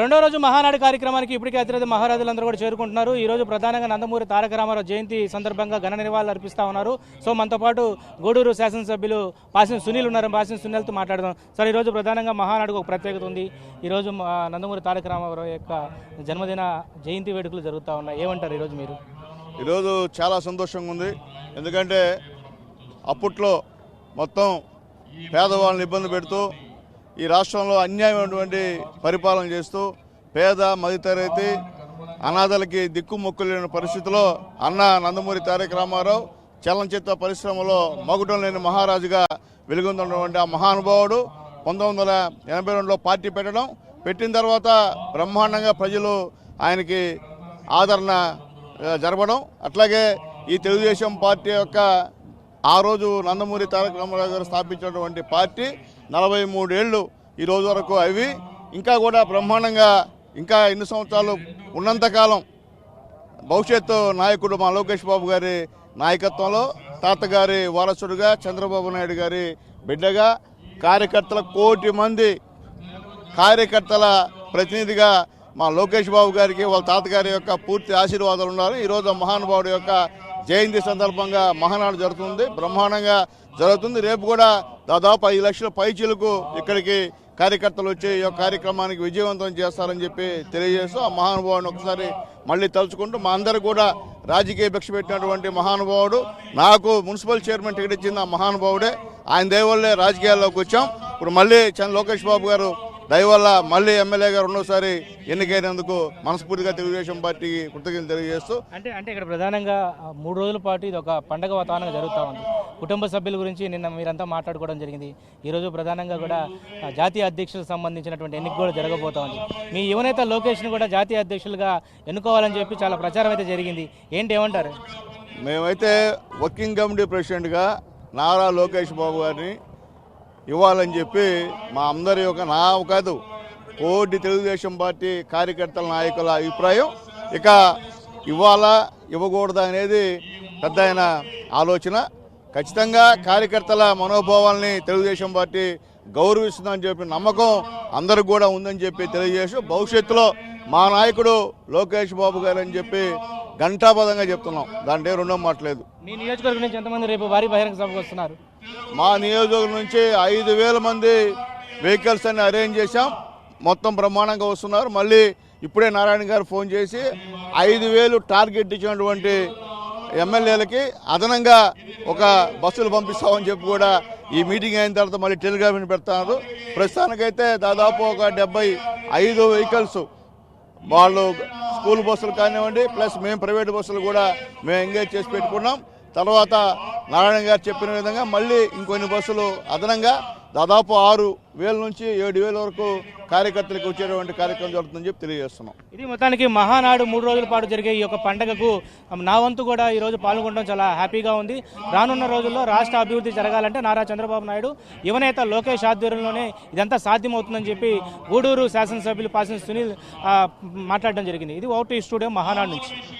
రెండో రోజు మహానాడు కార్యక్రమానికి ఇప్పటికే అతిరథ మహారాజులందరూ కూడా చేరుకుంటున్నారు. ఈ రోజు ప్రధానంగా నందమూరి తారక రామారావు జయంతి సందర్భంగా ఘన నివాళులు అర్పిస్తా ఉన్నారు. సో మనతో పాటు గూడూరు శాసనసభ్యులు పాసిన సునీల్ ఉన్నారు. పాసిన సునీల్తో మాట్లాడదాం. సార్ ఈరోజు ప్రధానంగా మహానాడుకు ఒక ప్రత్యేకత ఉంది. ఈ రోజు నందమూరి తారక రామారావు యొక్క జన్మదిన జయంతి వేడుకలు జరుగుతూ ఉన్నాయి. ఏమంటారు ఈరోజు మీరు? ఈరోజు చాలా సంతోషంగా ఉంది. ఎందుకంటే అప్పట్లో మొత్తం పేదవాళ్ళని ఇబ్బంది పెడుతూ ఈ రాష్ట్రంలో అన్యాయమైనటువంటి పరిపాలన చేస్తూ పేద మధ్యతరగతి అనాథలకి దిక్కుమొక్కులేని పరిస్థితిలో అన్న నందమూరి తారక రామారావు చలనచిత్ర పరిశ్రమలో మగుటం లేని మహారాజుగా వెలుగొందినటువంటి ఆ మహానుభావుడు పంతొమ్మిది వందల ఎనభై రెండులో పార్టీ పెట్టడం పెట్టిన తర్వాత బ్రహ్మాండంగా ప్రజలు ఆయనకి ఆదరణ జరపడం అట్లాగే ఈ తెలుగుదేశం పార్టీ యొక్క ఆ రోజు నందమూరి తారక రామారావు గారు స్థాపించినటువంటి పార్టీ నలభై మూడేళ్ళు ఈ రోజు వరకు అవి. ఇంకా కూడా బ్రహ్మాండంగా ఇంకా ఎన్ని సంవత్సరాలు ఉన్నంతకాలం భవిష్యత్తు నాయకుడు మా లోకేష్ బాబు గారి నాయకత్వంలో తాతగారి వారసుడుగా చంద్రబాబు నాయుడు గారి బిడ్డగా కార్యకర్తల కోటి మంది కార్యకర్తల ప్రతినిధిగా మా లోకేష్ బాబు గారికి వాళ్ళ తాతగారి యొక్క పూర్తి ఆశీర్వాదాలు ఉన్నారు ఈరోజు మహానుభావుడు మహానుభావుడి యొక్క జయంతి సందర్భంగా మహానాడు జరుగుతుంది. బ్రహ్మాండంగా జరుగుతుంది. రేపు కూడా దాదాపు ఐదు లక్షల పైచీలకు ఇక్కడికి కార్యకర్తలు వచ్చి ఈ యొక్క కార్యక్రమానికి విజయవంతం చేస్తారని చెప్పి తెలియజేస్తూ ఆ మహానుభావుని ఒకసారి మళ్ళీ తలుచుకుంటూ మా అందరు కూడా రాజకీయ భిక్ష పెట్టినటువంటి మహానుభావుడు నాకు మున్సిపల్ చైర్మన్ టికెట్ ఇచ్చింది ఆ మహానుభావుడే. ఆయన దేవుళ్ళే రాజకీయాల్లోకి వచ్చాం. ఇప్పుడు మళ్ళీ చంద్ర లోకేష్ బాబు గారు దయవల్ల మళ్ళీ ఎమ్మెల్యేగా రెండోసారి ఎన్నికైనందుకు మనస్ఫూర్తిగా తెలుగుదేశం పార్టీకి కృతజ్ఞతలు తెలియజేస్తూ అంటే అంటే ఇక్కడ ప్రధానంగా మూడు రోజుల పాటు ఇది ఒక పండగ వాతావరణంగా జరుగుతూ ఉంది. కుటుంబ సభ్యుల గురించి నిన్న మీరంతా మాట్లాడుకోవడం జరిగింది. ఈరోజు ప్రధానంగా కూడా జాతీయ అధ్యక్షులకు సంబంధించినటువంటి ఎన్నిక కూడా జరగబోతా ఉంది. మీ యువనేత లోకేష్ను కూడా జాతీయ అధ్యక్షులుగా ఎన్నుకోవాలని చెప్పి చాలా ప్రచారం అయితే జరిగింది. ఏంటి ఏమంటారు? మేమైతే వర్కింగ్ కమిటీ ప్రెసిడెంట్గా నారా లోకేష్ బాబు గారిని ఇవ్వాలని చెప్పి మా అందరి యొక్క నా కాదు కోటి తెలుగుదేశం పార్టీ కార్యకర్తల నాయకుల అభిప్రాయం. ఇక ఇవ్వాలా ఇవ్వకూడదా అనేది పెద్ద ఆలోచన. ఖచ్చితంగా కార్యకర్తల మనోభావాల్ని తెలుగుదేశం పార్టీ గౌరవిస్తుందని చెప్పి నమ్మకం అందరికి కూడా ఉందని చెప్పి తెలియజేసి భవిష్యత్తులో మా నాయకుడు లోకేష్ బాబు గారు అని చెప్పి ఘంటాపదంగా చెప్తున్నాం. దాంట్లో రెండో మాట్లేదు. మీ నియోజకవర్గం నుంచి ఎంతమంది రేపు భారీ బహిరంగ సభకు వస్తున్నారు? మా నియోజకవర్గం నుంచి ఐదు వేల మంది వెహికల్స్ అన్ని అరేంజ్ చేశాం. మొత్తం బ్రహ్మాండంగా వస్తున్నారు. మళ్ళీ ఇప్పుడే నారాయణ గారు ఫోన్ చేసి ఐదు వేలు టార్గెట్ ఇచ్చినటువంటి ఎమ్మెల్యేలకి అదనంగా ఒక బస్సులు పంపిస్తామని చెప్పి కూడా ఈ మీటింగ్ అయిన తర్వాత మళ్ళీ టెలిగ్రాఫ్ని పెడతారు ప్రస్తుతానికైతే దాదాపు ఒక డెబ్బై ఐదు వెహికల్స్ వాళ్ళు స్కూల్ బస్సులు కానివ్వండి ప్లస్ మేము ప్రైవేట్ బస్సులు కూడా మేము ఎంగేజ్ చేసి పెట్టుకున్నాం. తర్వాత నారాయణ గారు చెప్పిన విధంగా మళ్ళీ ఇంకొన్ని బస్సులు అదనంగా దాదాపు ఆరు వేల నుంచి ఏడు వేల వరకు కార్యకర్తలకు వచ్చేటువంటి కార్యక్రమం జరుగుతుందని చెప్పి తెలియజేస్తున్నాం. ఇది మొత్తానికి మహానాడు మూడు రోజుల పాటు జరిగే ఈ యొక్క పండగకు నా వంతు కూడా ఈ రోజు పాల్గొనడం చాలా హ్యాపీగా ఉంది. రానున్న రోజుల్లో రాష్ట్ర అభివృద్ధి జరగాలంటే నారా చంద్రబాబు నాయుడు యువనేత లోకేష్ ఆధ్వర్యంలోనే ఇదంతా సాధ్యమవుతుందని చెప్పి గూడూరు శాసనసభ్యులు పాసిన సునీల్ మాట్లాడడం జరిగింది. ఇది ఒకటి స్టూడియో మహానాడు నుంచి.